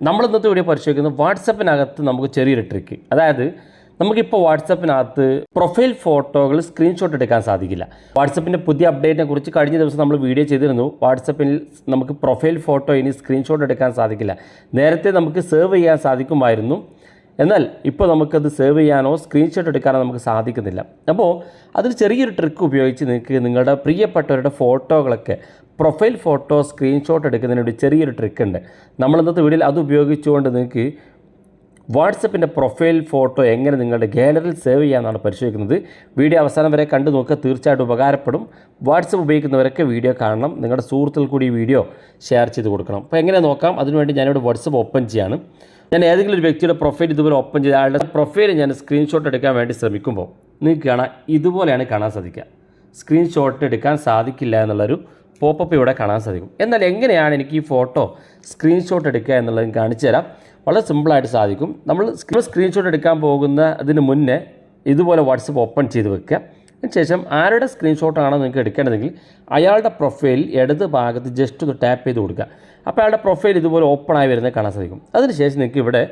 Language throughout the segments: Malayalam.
നമ്മൾ ഇന്നത്തെ വീഡിയോ പരിശോധിക്കുന്നത് വാട്സപ്പിനകത്ത് നമുക്ക് ചെറിയൊരു ട്രിക്ക് അതായത് നമുക്കിപ്പോൾ വാട്സപ്പിനകത്ത് പ്രൊഫൈൽ ഫോട്ടോകൾ സ്ക്രീൻഷോട്ട് എടുക്കാൻ സാധിക്കില്ല. വാട്സപ്പിന്റെ പുതിയ അപ്ഡേറ്റിനെ കുറിച്ച് കഴിഞ്ഞ ദിവസം നമ്മൾ വീഡിയോ ചെയ്തിരുന്നു. വാട്സപ്പിൽ നമുക്ക് പ്രൊഫൈൽ ഫോട്ടോ ഇനി സ്ക്രീൻഷോട്ട് എടുക്കാൻ സാധിക്കില്ല. നേരത്തെ നമുക്ക് സേവ് ചെയ്യാൻ സാധിക്കുമായിരുന്നു. എന്നാൽ ഇപ്പോൾ നമുക്കത് സേവ് ചെയ്യാനോ സ്ക്രീൻഷോട്ട് എടുക്കാനോ നമുക്ക് സാധിക്കുന്നില്ല. അപ്പോൾ അതിൽ ചെറിയൊരു ട്രിക്ക് ഉപയോഗിച്ച് നിങ്ങൾക്ക് നിങ്ങളുടെ പ്രിയപ്പെട്ടവരുടെ ഫോട്ടോകളൊക്കെ പ്രൊഫൈൽ ഫോട്ടോ സ്ക്രീൻഷോട്ട് എടുക്കുന്നതിനൊരു ചെറിയൊരു ട്രിക്ക് ഉണ്ട്. നമ്മൾ ഇന്നത്തെ വീഡിയോയിൽ അത് ഉപയോഗിച്ചുകൊണ്ട് നിങ്ങൾക്ക് വാട്സപ്പിന്റെ പ്രൊഫൈൽ ഫോട്ടോ എങ്ങനെ നിങ്ങളുടെ ഗാലറിയിൽ സേവ് ചെയ്യാമെന്നാണ് പരിശോധിക്കുന്നത്. വീഡിയോ അവസാനം വരെ കണ്ടു നോക്കുക. തീർച്ചയായിട്ടും ഉപകാരപ്പെടും. വാട്സപ്പ് ഉപയോഗിക്കുന്നവരൊക്കെ വീഡിയോ കാണണം. നിങ്ങളുടെ സുഹൃത്തുക്കൾ കൂടി വീഡിയോ ഷെയർ ചെയ്ത് കൊടുക്കണം. അപ്പോൾ എങ്ങനെ നോക്കാം? അതിനുവേണ്ടി ഞാനിവിടെ വാട്സപ്പ് ഓപ്പൺ ചെയ്യാണ്. ഞാൻ ഏതെങ്കിലും ഒരു വ്യക്തിയുടെ പ്രൊഫൈൽ ഇതുപോലെ ഓപ്പൺ ചെയ്ത് അയാളുടെ പ്രൊഫൈൽ ഞാൻ സ്ക്രീൻഷോട്ട് എടുക്കാൻ വേണ്ടി ശ്രമിക്കുമ്പോൾ നിങ്ങൾക്ക് കാണാം ഇതുപോലെയാണ് കാണാൻ സാധിക്കുക. സ്ക്രീൻഷോട്ട് എടുക്കാൻ സാധിക്കില്ല എന്നുള്ളൊരു പോപ്പപ്പ് ഇവിടെ കാണാൻ സാധിക്കും. എന്നാൽ എങ്ങനെയാണ് എനിക്ക് ഈ ഫോട്ടോ സ്ക്രീൻഷോട്ട് എടുക്കുക എന്നുള്ളത് കാണിച്ചു തരാം. വളരെ സിമ്പിളായിട്ട് സാധിക്കും. നമ്മൾ സ്ക്രീൻഷോട്ട് എടുക്കാൻ പോകുന്ന അതിന് മുന്നേ ഇതുപോലെ വാട്സപ്പ് ഓപ്പൺ ചെയ്ത് വെക്കുക. അതിനുശേഷം ആരുടെ സ്ക്രീൻഷോട്ടാണോ നിങ്ങൾക്ക് എടുക്കേണ്ടതെങ്കിൽ അയാളുടെ പ്രൊഫൈൽ ഇടത് ഭാഗത്ത് ജസ്റ്റ് ഒന്ന് ടാപ്പ് ചെയ്ത് കൊടുക്കുക. അപ്പോൾ അയാളുടെ പ്രൊഫൈൽ ഇതുപോലെ ഓപ്പൺ ആയി വരുന്നത് കാണാൻ സാധിക്കും. അതിനുശേഷം നിങ്ങൾക്ക് ഇവിടെ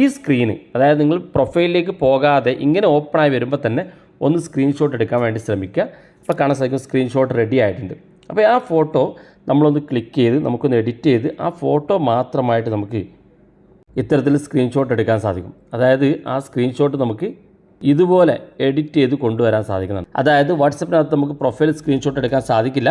ഈ സ്ക്രീന് അതായത് നിങ്ങൾ പ്രൊഫൈലിലേക്ക് പോകാതെ ഇങ്ങനെ ഓപ്പൺ ആയി വരുമ്പോൾ തന്നെ ഒന്ന് സ്ക്രീൻഷോട്ട് എടുക്കാൻ വേണ്ടി ശ്രമിക്കുക. അപ്പോൾ കാണാൻ സാധിക്കും സ്ക്രീൻഷോട്ട് റെഡി ആയിട്ടുണ്ട്. അപ്പോൾ ആ ഫോട്ടോ നമ്മളൊന്ന് ക്ലിക്ക് ചെയ്ത് നമുക്കൊന്ന് എഡിറ്റ് ചെയ്ത് ആ ഫോട്ടോ മാത്രമായിട്ട് നമുക്ക് ഇത്തരത്തിൽ സ്ക്രീൻഷോട്ട് എടുക്കാൻ സാധിക്കും. അതായത് ആ സ്ക്രീൻഷോട്ട് നമുക്ക് ഇതുപോലെ എഡിറ്റ് ചെയ്ത് കൊണ്ടുവരാൻ സാധിക്കുന്നതാണ് അതായത് വാട്സപ്പിനകത്ത് നമുക്ക് പ്രൊഫൈൽ സ്ക്രീൻഷോട്ട് എടുക്കാൻ സാധിക്കില്ല.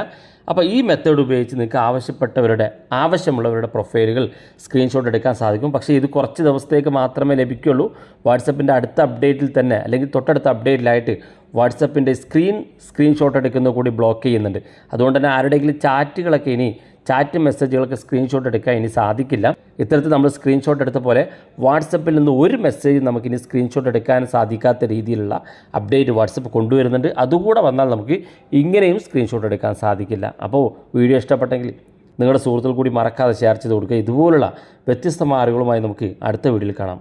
അപ്പോൾ ഈ മെത്തേഡ് ഉപയോഗിച്ച് നിങ്ങൾക്ക് ആവശ്യപ്പെട്ടവരുടെ ആവശ്യമുള്ളവരുടെ പ്രൊഫൈലുകൾ സ്ക്രീൻഷോട്ട് എടുക്കാൻ സാധിക്കും. പക്ഷേ ഇത് കുറച്ച് ദിവസത്തേക്ക് മാത്രമേ ലഭിക്കുള്ളൂ. വാട്സപ്പിന്റെ അടുത്ത അപ്ഡേറ്റിൽ തന്നെ അല്ലെങ്കിൽ തൊട്ടടുത്ത അപ്ഡേറ്റിലായിട്ട് വാട്സപ്പിന്റെ സ്ക്രീൻ സ്ക്രീൻഷോട്ട് എടുക്കുന്നത് കൂടി ബ്ലോക്ക് ചെയ്യുന്നുണ്ട്. അതുകൊണ്ട് തന്നെ ആരുടെയെങ്കിലും ചാറ്റുകളൊക്കെ ഇനി ചാറ്റ് മെസ്സേജുകളൊക്കെ സ്ക്രീൻഷോട്ട് എടുക്കാൻ ഇനി സാധിക്കില്ല. ഇത്തരത്തിൽ നമ്മൾ സ്ക്രീൻഷോട്ട് എടുത്ത പോലെ വാട്സപ്പിൽ നിന്ന് ഒരു മെസ്സേജ് നമുക്കിനി സ്ക്രീൻഷോട്ട് എടുക്കാൻ സാധിക്കാത്ത രീതിയിലുള്ള അപ്ഡേറ്റ് വാട്സപ്പ് കൊണ്ടുവരുന്നുണ്ട്. അതുകൂടെ വന്നാൽ നമുക്ക് ഇങ്ങനെയും സ്ക്രീൻഷോട്ട് എടുക്കാൻ സാധിക്കില്ല. അപ്പോൾ വീഡിയോ ഇഷ്ടപ്പെട്ടെങ്കിൽ നിങ്ങളുടെ സുഹൃത്തുക്കൾ കൂടി മറക്കാതെ ഷെയർ ചെയ്ത് കൊടുക്കുക. ഇതുപോലുള്ള വ്യത്യസ്തമായ അറിവുകളുമായി നമുക്ക് അടുത്ത വീഡിയോയിൽ കാണാം.